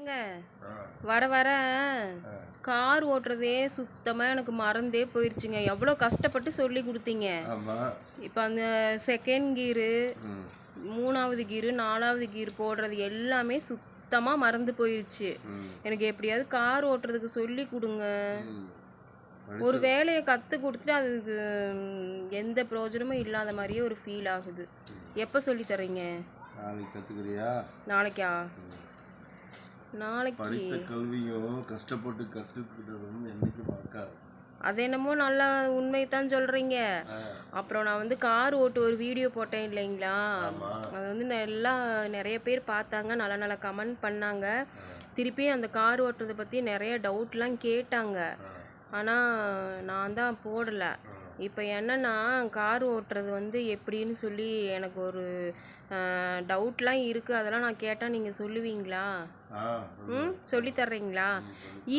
என்னங்க வர வர. கார் ஓட்டுறதே சுத்தமாக எனக்கு மறந்தே போயிடுச்சுங்க எவ்வளோ கஷ்டப்பட்டு சொல்லி கொடுத்தீங்க. இப்போ அந்த செகண்ட் கீரு மூணாவது கீரு நாலாவது கீர் போடுறது எல்லாமே சுத்தமாக மறந்து போயிடுச்சு எனக்கு எப்படியாவது கார் ஓட்டுறதுக்கு சொல்லி கொடுங்க. ஒரு வேலையை கற்றுக் கொடுத்துட்டு அதுக்கு எந்த பிரயோஜனமும் இல்லாத மாதிரியே ஒரு ஃபீல் ஆகுது. எப்போ சொல்லி தர்றீங்க? நாளைக்கு கத்துக்கிறியா? நாளைக்கா? நாளைக்கு படித்த கல்வியும் கஷ்டப்பட்டு கற்றுக்கிட்டதும் என்னைக்கு மறக்காது. அது என்னமோ நல்லா உண்மை தான் சொல்கிறீங்க அப்புறம் நான் வந்து கார் ஓட்டு ஒரு வீடியோ போட்டேன் இல்லைங்களா. அது வந்து நல்லா நிறைய பேர் பார்த்தாங்க. நல்ல நல்ல கமெண்ட் பண்ணாங்க. திருப்பி அந்த கார் ஓட்டுறதை பற்றி நிறைய டவுட்லாம் கேட்டாங்க. ஆனால் நான் தான் போடலை. இப்போ என்னன்னா கார் ஓட்டுறது வந்து எப்படின்னு சொல்லி எனக்கு ஒரு டவுட்லாம் இருக்குது அதெல்லாம் நான் கேட்டால் நீங்கள் சொல்லுவீங்களா. ம் சொல்லி தர்றீங்களா?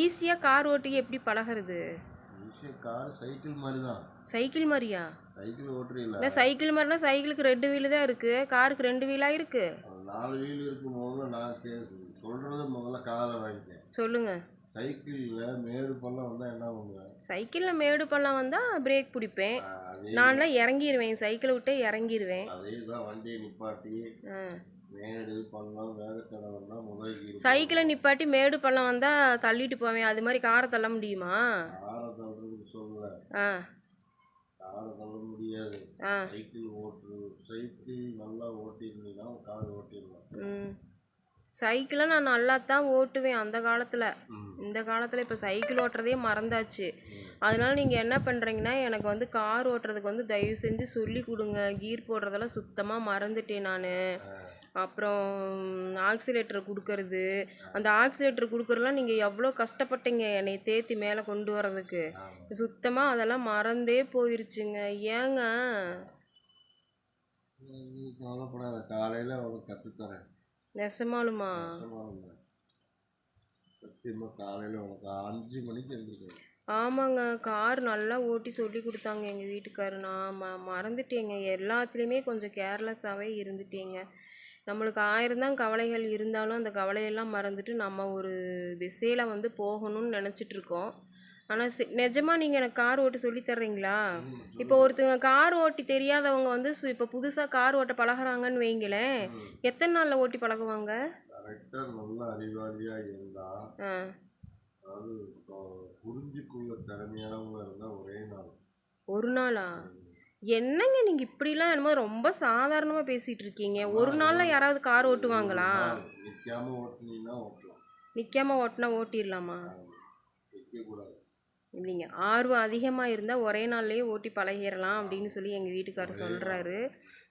ஈஸியாக கார் ஓட்டி எப்படி பழகிறது? கார் சைக்கிள் மாதிரி தான் சைக்கிள் மாதிரியா சைக்கிள் ஓட்டுறீங்களா? இல்லை சைக்கிள் மாதிரினா சைக்கிளுக்கு ரெண்டு வீலு தான் இருக்குது காருக்கு ரெண்டு வீலாக இருக்குது நாலு வீல் இருக்கும் போது நான் சொல்றது முதல்ல காலை வாங்கிட்டேன் சொல்லுங்க. சைக்கிளில் மேடு பள்ளம் வந்தா என்ன பண்ணுவேன் சைக்கிளில் மேடு பள்ளம் வந்தால் பிரேக் பிடிப்பேன். நான்லாம் இறங்கிடுவேன் சைக்கிளை விட்டு இறங்கிடுவேன் அதே தான் வண்டியை நிப்பாட்டி மேடு பள்ளம் வேகத்தடவைன்னா முதல் சைக்கிளை நிப்பாட்டி மேடு பள்ளம் வந்தால் தள்ளிட்டு போவேன். அது மாதிரி காரை தள்ள முடியுமா? காரை தள்ளுறதுக்கு சொல்லல ஆ. காரை தள்ள முடியாது. சைக்கிள் ஓட்டு சைக்கிள் நல்லா ஓட்டியிருந்தீங்கன்னா கார் ஓட்டிடலாம். ம். சைக்கிளை நான் நல்லா தான் ஓட்டுவேன் அந்த காலத்தில். இந்த காலத்தில் இப்போ சைக்கிள் ஓட்டுறதே மறந்தாச்சு. அதனால நீங்கள் என்ன பண்ணுறீங்கன்னா எனக்கு வந்து கார் ஓட்டுறதுக்கு வந்து தயவு செஞ்சு சொல்லி கொடுங்க. கீர் போடுறதெல்லாம் சுத்தமாக மறந்துட்டேன் நான். அப்புறம் ஆக்சிலேட்டர் கொடுக்கறது. அந்த ஆக்சிலேட்டர் கொடுக்கறதுலாம் நீங்கள் எவ்வளோ கஷ்டப்பட்டீங்க என்னை தேத்தி மேலே கொண்டு வர்றதுக்கு. ஆமா. சுத்தமாக அதெல்லாம் மறந்தே போயிருச்சுங்க. ஏங்க? கவலைப்படாத. காலையில் அவளுக்கு கற்றுத்தரேன் நெசமாலுமா? சத்தியமாக காலையில் உனக்கு அஞ்சு மணிக்கு எழுந்திருக்கணும் ஆமாங்க. கார் நல்லா ஓட்டி சொல்லி கொடுத்தாங்க எங்கள் வீட்டுக்காரு. நான் ம மறந்துட்டேங்க. எல்லாத்துலேயுமே கொஞ்சம் கேர்லெஸ்ஸாகவே இருந்துட்டேங்க. நம்மளுக்கு ஆயிரம் தான் கவலைகள் இருந்தாலும் அந்த கவலையெல்லாம் மறந்துட்டு நம்ம ஒரு திசையில் வந்து போகணும்னு நினச்சிட்டு இருக்கோம். ஆனால் நிஜமாக நீங்கள் எனக்கு கார் ஓட்ட சொல்லி தர்றீங்களா? இப்போ ஒருத்தங்க கார் ஓட்டி தெரியாதவங்க வந்து இப்போ புதுசாக கார் ஓட்ட பழகுறாங்கன்னு வைங்களேன் எத்தனை நாளில் ஓட்டி பழகுவாங்க? கரெக்டாக நல்ல அறிவாளியாக இருந்தால் ஆ. அதாவது இப்போ புரிஞ்சுக்குள்ள திறமையானவங்க இருந்தால் ஒரே நாள். ஒரு நாளா? என்னங்க நீங்க இப்படிலாம் என்னமோ ரொம்ப சாதாரணமா பேசிட்டு இருக்கீங்க. ஒரு நாள்ல யாராவது கார் ஓட்டுவாங்களா? நிற்காம ஓட்டுனீங்கன்னா ஓட்டலாம். நிக்காம ஓட்டினா ஓட்டிடலாமா? நிற்கக்கூடாது இல்லைங்க ஆர்வம் அதிகமாக இருந்தால் ஒரே நாள்லயே ஓட்டி பழகிடலாம் அப்படின்னு சொல்லி எங்கள் வீட்டுக்காரர் சொல்கிறாரு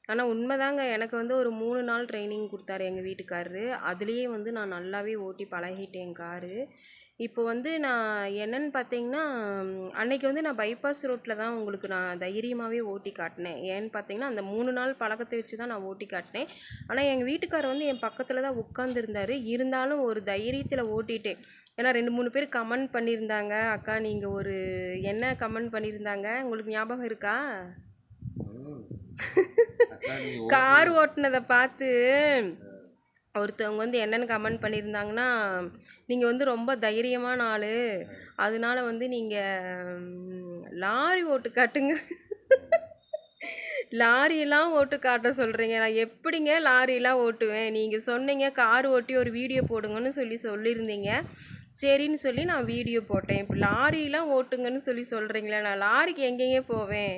ஆனால் உண்மைதாங்க எனக்கு வந்து ஒரு மூணு நாள் ட்ரைனிங் கொடுத்தாரு எங்கள் வீட்டுக்காரரு. அதுலேயே வந்து நான் நல்லாவே ஓட்டி பழகிட்டேன் காரு. இப்போ வந்து நான் என்னன்னு பார்த்தீங்கன்னா அன்னைக்கு வந்து நான் பைபாஸ் ரோட்டில் தான் உங்களுக்கு நான் தைரியமாகவே ஓட்டி காட்டினேன். ஏன்னு பார்த்தீங்கன்னா அந்த மூணு நாள் பழக்கத்தை வச்சு தான் நான் ஓட்டி காட்டினேன். ஆனால் எங்கள் வீட்டுக்காரர் வந்து என் பக்கத்தில் தான் உட்காந்துருந்தாரு இருந்தாலும் ஒரு தைரியத்தில் ஓட்டிட்டேன். ஏன்னா ரெண்டு மூணு பேர் கமெண்ட் பண்ணியிருந்தாங்க. அக்கா நீங்கள் ஒரு என்ன கமெண்ட் பண்ணியிருந்தாங்க? உங்களுக்கு ஞாபகம் இருக்கா? கார் ஓட்டுனதை பார்த்து ஒருத்தவங்க வந்து என்னென்னு கமெண்ட் பண்ணியிருந்தாங்கன்னா நீங்கள் வந்து ரொம்ப தைரியமான ஆள். அதனால வந்து நீங்கள் லாரி ஓட்டு காட்டுங்க. லாரியெல்லாம் ஓட்டு காட்ட சொல்கிறீங்க நான் எப்படிங்க லாரியெலாம் ஓட்டுவேன்? நீங்கள் சொன்னீங்க கார் ஓட்டி ஒரு வீடியோ போடுங்கன்னு சொல்லி சொல்லியிருந்தீங்க. சரின்னு சொல்லி நான் வீடியோ போட்டேன். இப்போ லாரியெலாம் ஓட்டுங்கன்னு சொல்லி சொல்கிறீங்களே நான் லாரிக்கு எங்கெங்கே போவேன்?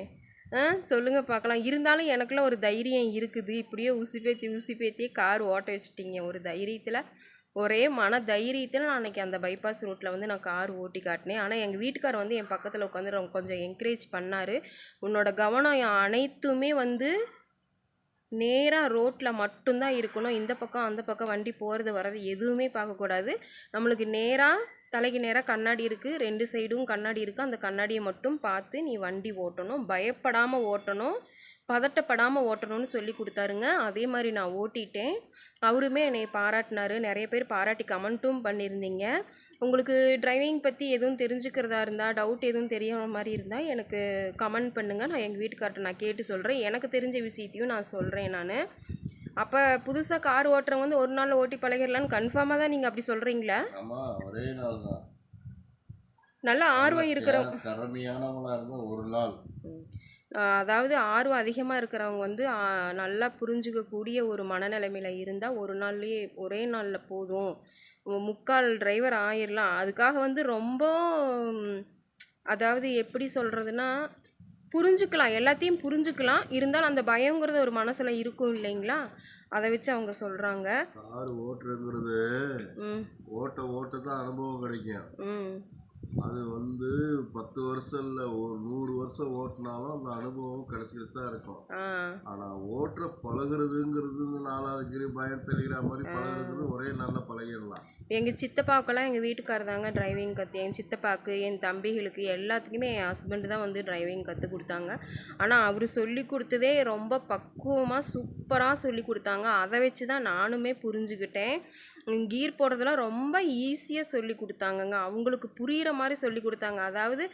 சொல்லுங்கள் பார்க்கலாம். இருந்தாலும் எனக்குள்ள ஒரு தைரியம் இருக்குது. இப்படியே ஊசி பேத்தி ஊசி பேத்தியே கார் ஓட்ட வச்சிட்டிங்க. ஒரு தைரியத்தில் ஒரே மன தைரியத்தில் நான் அன்றைக்கி அந்த பைபாஸ் ரூட்டில் வந்து நான் கார் ஓட்டி காட்டினேன். ஆனால் எங்கள் வீட்டுக்கார் வந்து என் பக்கத்தில் உட்காந்து கொஞ்சம் என்கரேஜ் பண்ணார். உன்னோட கவனம் அனைத்துமே வந்து நேராக ரோட்டில் மட்டும்தான் இருக்கணும். இந்த பக்கம் அந்த பக்கம் வண்டி போகிறது வர்றது எதுவுமே பார்க்கக்கூடாது நம்மளுக்கு நேராக தலைக்கு நேராக கண்ணாடி இருக்குது ரெண்டு சைடும் கண்ணாடி இருக்குது அந்த கண்ணாடியை மட்டும் பார்த்து நீ வண்டி ஓட்டணும். பயப்படாமல் ஓட்டணும். பதட்டப்படாமல் ஓட்டணும்னு சொல்லி கொடுத்தாருங்க. அதே மாதிரி நான் ஓட்டிட்டேன். அவருமே என்னை பாராட்டினாரு. நிறைய பேர் பாராட்டி கமெண்ட்டும் பண்ணியிருந்தீங்க. உங்களுக்கு டிரைவிங் பற்றி எதுவும் தெரிஞ்சுக்கிறதா இருந்தால் டவுட் எதுவும் தெரியாத மாதிரி இருந்தால் எனக்கு கமெண்ட் பண்ணுங்கள் நான் எங்கள் வீட்டுக்கார்ட்ட நான் கேட்டு சொல்கிறேன் எனக்கு தெரிஞ்ச விஷயத்தையும் நான் சொல்கிறேன் நான். அப்போ புதுசாக கார் ஓட்டுறவங்க வந்து ஒரு நாள் ஓட்டி பழகிடலான்னு கன்ஃபார்மாக தான் நீங்கள் அப்படி சொல்கிறீங்களா ஒரே நாள் தான். நல்ல ஆர்வம் இருக்கிற திறமையானவங்களா இருந்தா ஒரு நாள். அதாவது ஆர்வம் அதிகமாக இருக்கிறவங்க வந்து நல்லா புரிஞ்சுக்கக்கூடிய ஒரு மனநிலைமையில் இருந்தால் ஒரு நாள்லேயே ஒரே நாளில் போதும். முக்கால் டிரைவர் ஆயிடலாம் அதுக்காக வந்து ரொம்ப அதாவது எப்படி சொல்கிறதுனா புரிஞ்சுக்கலாம். எல்லாத்தையும் புரிஞ்சுக்கலாம். இருந்தாலும் அந்த பயங்கிறது ஒரு மனசில் இருக்கும் இல்லைங்களா? அதை வச்சு அவங்க சொல்கிறாங்க கார் ஓட்டுறதுங்கிறது ஓட்ட ஓட்ட தான் அனுபவம் கிடைக்கும். ம். அது வந்து பத்து வருஷம் இல்லை ஒரு நூறு வருஷம் ஓட்டினாலும் அந்த அனுபவம் கிடைச்சிட்டு தான் இருக்கும். ஆனால் ஓட்டுற பழகுறதுங்கிறது நாலாவது கிரி பயம் தெளிகிற மாதிரி பழகுறது ஒரே நாளில் பழகிடலாம். எங்கள் சித்தப்பாவுக்கெல்லாம் எங்கள் வீட்டுக்காரர் தாங்க டிரைவிங் கற்று என் சித்தப்பாக்கு என் தம்பிகளுக்கு எல்லாத்துக்குமே என் ஹஸ்பண்டு தான் வந்து டிரைவிங் கற்றுக் கொடுத்தாங்க. ஆனால் அவர் சொல்லி கொடுத்ததே ரொம்ப பக்குவமாக சூப்பராக சொல்லி கொடுத்தாங்க. அதை வச்சு தான் நானுமே புரிஞ்சுக்கிட்டேன் கீர் போடுறதெல்லாம் ரொம்ப ஈஸியாக சொல்லி கொடுத்தாங்கங்க. அவங்களுக்கு புரிகிற மாதிரி சொல்லி கொடுத்தாங்க. அதாவது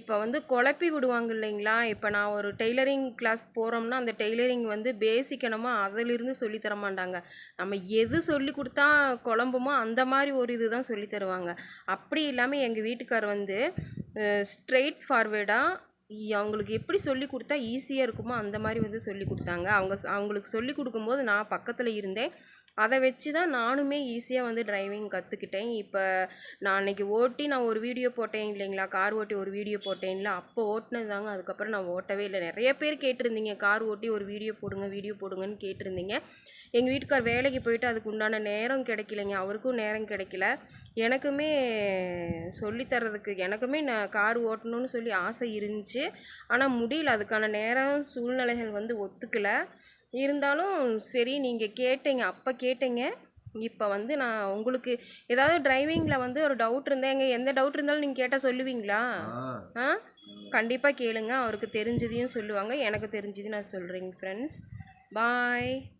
இப்போ வந்து குழப்பி விடுவாங்க இல்லைங்களா? இப்போ நான் ஒரு டெய்லரிங் கிளாஸ் போகிறோம்னா அந்த டெய்லரிங் வந்து பேசிக்கணுமோ அதிலிருந்து சொல்லி தர மாட்டாங்க. நம்ம எது சொல்லி கொடுத்தா குழம்புமோ அந்த மாதிரி மாதிரி ஒரு இது தான் சொல்லி தருவாங்க. அப்படி இல்லாமல் எங்கள் வீட்டுக்கார் வந்து ஸ்ட்ரெயிட் ஃபார்வேர்டாக அவங்களுக்கு எப்படி சொல்லி கொடுத்தா ஈஸியாக இருக்குமோ அந்த மாதிரி வந்து சொல்லி கொடுத்தாங்க. அவங்க அவங்களுக்கு சொல்லி கொடுக்கும்போது நான் பக்கத்தில் இருந்தேன். அதை வச்சு தான் நானுமே ஈஸியாக வந்து டிரைவிங் கற்றுக்கிட்டேன் இப்போ நான் அன்னைக்கு ஓட்டி நான் ஒரு வீடியோ போட்டேன் இல்லைங்களா? கார் ஓட்டி ஒரு வீடியோ போட்டேன்ல அப்போ ஓட்டினது தாங்க அதுக்கப்புறம் நான் ஓட்டவே இல்லை. நிறைய பேர் கேட்டிருந்தீங்க கார் ஓட்டி ஒரு வீடியோ போடுங்க வீடியோ போடுங்கன்னு கேட்டிருந்தீங்க. எங்கள் வீட்டுக்கார் வேலைக்கு போயிட்டு அதுக்கு உண்டான நேரம் கிடைக்கலைங்க. அவருக்கும் நேரம் கிடைக்கல. எனக்குமே சொல்லித் தர்றதுக்கு எனக்குமே நான் கார் ஓட்டணும்னு சொல்லி ஆசை இருந்துச்சு. ஆனால் முடியல. அதுக்கான நேரம் சூழ்நிலைகள் வந்து ஒத்துக்கல. இருந்தாலும் சரி நீங்கள் கேட்டீங்க. அப்போ கேட்டீங்க. இப்போ வந்து நான் உங்களுக்கு ஏதாவது டிரைவிங்கில் வந்து ஒரு டவுட் இருந்தால் எங்க எந்த டவுட் இருந்தாலும் நீங்கள் கேட்டால் சொல்லுவீங்களா? ஆ. ஆ? கண்டிப்பாக கேளுங்க. அவருக்கு தெரிஞ்சதையும் சொல்லுவாங்க. எனக்கு தெரிஞ்சதையும் நான் சொல்கிறேங்க ஃப்ரெண்ட்ஸ் பாய்